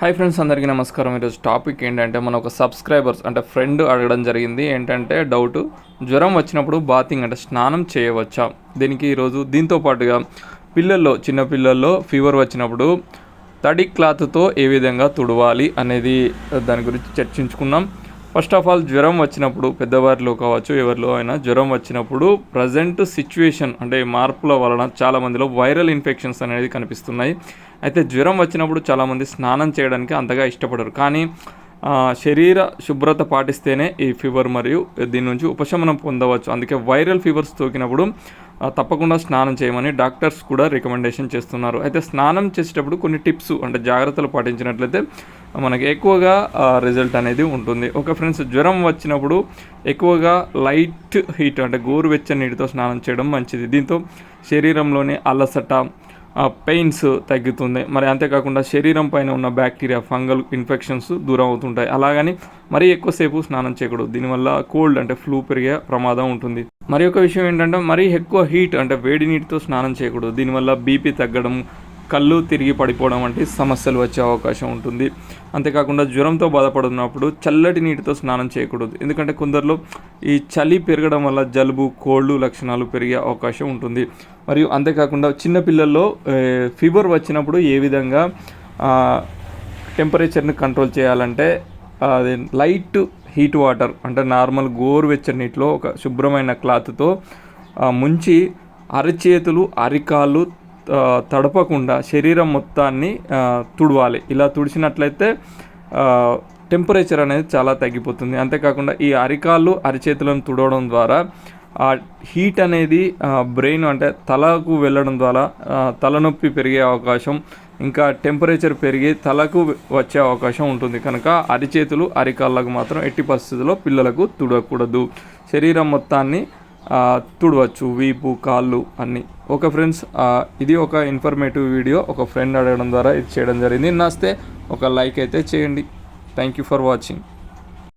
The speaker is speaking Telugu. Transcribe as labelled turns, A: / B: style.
A: హాయ్ ఫ్రెండ్స్ అందరికీ నమస్కారం. ఈరోజు టాపిక్ ఏంటంటే మన ఒక సబ్స్క్రైబర్స్ అంటే ఫ్రెండ్ అడగడం జరిగింది. ఏంటంటే డౌట్ జ్వరం వచ్చినప్పుడు బాతింగ్ అంటే స్నానం చేయవచ్చా? దీనికి ఈరోజు దీంతో పాటుగా పిల్లల్లో చిన్న పిల్లల్లో ఫీవర్ వచ్చినప్పుడు తడి క్లాత్తో ఏ విధంగా తుడవాలి అనేది దాని గురించి చర్చించుకున్నాం. ఫస్ట్ ఆఫ్ ఆల్ జ్వరం వచ్చినప్పుడు పెద్దవారిలో కావచ్చు ఎవరిలో అయినా జ్వరం వచ్చినప్పుడు ప్రజెంట్ సిచ్యువేషన్ అంటే మార్పుల వలన చాలా మందిలో వైరల్ ఇన్ఫెక్షన్స్ అనేది కనిపిస్తున్నాయి. అయితే జ్వరం వచ్చినప్పుడు చాలామంది స్నానం చేయడానికి అంతగా ఇష్టపడరు. కానీ శరీర శుభ్రత పాటిస్తేనే ఈ ఫీవర్ మరియు దీని నుంచి ఉపశమనం పొందవచ్చు. అందుకే వైరల్ ఫీవర్స్ సోకినప్పుడు తప్పకుండా స్నానం చేయమని డాక్టర్స్ కూడా రికమెండేషన్ చేస్తున్నారు. అయితే స్నానం చేసేటప్పుడు కొన్ని టిప్స్ అంటే జాగ్రత్తలు పాటించినట్లయితే మనకి ఎక్కువగా రిజల్ట్ అనేది ఉంటుంది. ఒక ఫ్రెండ్స్ జ్వరం వచ్చినప్పుడు ఎక్కువగా లైట్ హీట్ అంటే గోరువెచ్చని నీటితో స్నానం చేయడం మంచిది. దీంతో శరీరంలోని అలసట పెయిన్స్ తగ్గుతుంది మరి అంతేకాకుండా శరీరం పైన ఉన్న బ్యాక్టీరియా ఫంగల్ ఇన్ఫెక్షన్స్ దూరం అవుతుంటాయి అలాగని మరీ ఎక్కువసేపు స్నానం చేయకూడదు. దీనివల్ల కోల్డ్ అంటే ఫ్లూ పెరిగే ప్రమాదం ఉంటుంది. మరి ఒక విషయం ఏంటంటే మరీ ఎక్కువ హీట్ అంటే వేడి నీటితో స్నానం చేయకూడదు. దీనివల్ల బీపీ తగ్గడం కళ్ళు తిరిగి పడిపోవడం వంటి సమస్యలు వచ్చే అవకాశం ఉంటుంది. అంతేకాకుండా జ్వరంతో బాధపడుతున్నప్పుడు చల్లటి నీటితో స్నానం చేయకూడదు. ఎందుకంటే కొందరిలో ఈ చలి పెరగడం వల్ల జలుబు కోళ్ళు లక్షణాలు పెరిగే అవకాశం ఉంటుంది. మరియు అంతేకాకుండా చిన్నపిల్లల్లో ఫీవర్ వచ్చినప్పుడు ఏ విధంగా టెంపరేచర్ని కంట్రోల్ చేయాలంటే అది లైట్ హీట్ వాటర్ అంటే నార్మల్ గోరువెచ్చని నీటిలో ఒక శుభ్రమైన క్లాత్తో ముంచి అరచేతులు అరికాళ్ళు తడపకుండా శరీరం మొత్తాన్ని తుడవాలి. ఇలా తుడిచినట్లయితే టెంపరేచర్ అనేది చాలా తగ్గిపోతుంది. అంతేకాకుండా ఈ అరికాళ్ళు అరిచేతులను తుడవడం ద్వారా ఆ హీట్ అనేది బ్రెయిన్ అంటే తలకు వెళ్ళడం ద్వారా తలనొప్పి పెరిగే అవకాశం ఇంకా టెంపరేచర్ పెరిగి తలకు వచ్చే అవకాశం ఉంటుంది. కనుక అరిచేతులు అరికాళ్ళకు మాత్రం ఎట్టి పరిస్థితుల్లో పిల్లలకు తుడకూడదు. శరీరం మొత్తాన్ని తుడవచ్చు. వీపు కాళ్ళు అన్నీ. ఓకే ఫ్రెండ్స్ ఇది ఒక ఇన్ఫర్మేటివ్ వీడియో ఒక ఫ్రెండ్ అడగడం ద్వారా ఇది చేయడం జరిగింది. నస్తే ఒక లైక్ అయితే చేయండి. Thank you for watching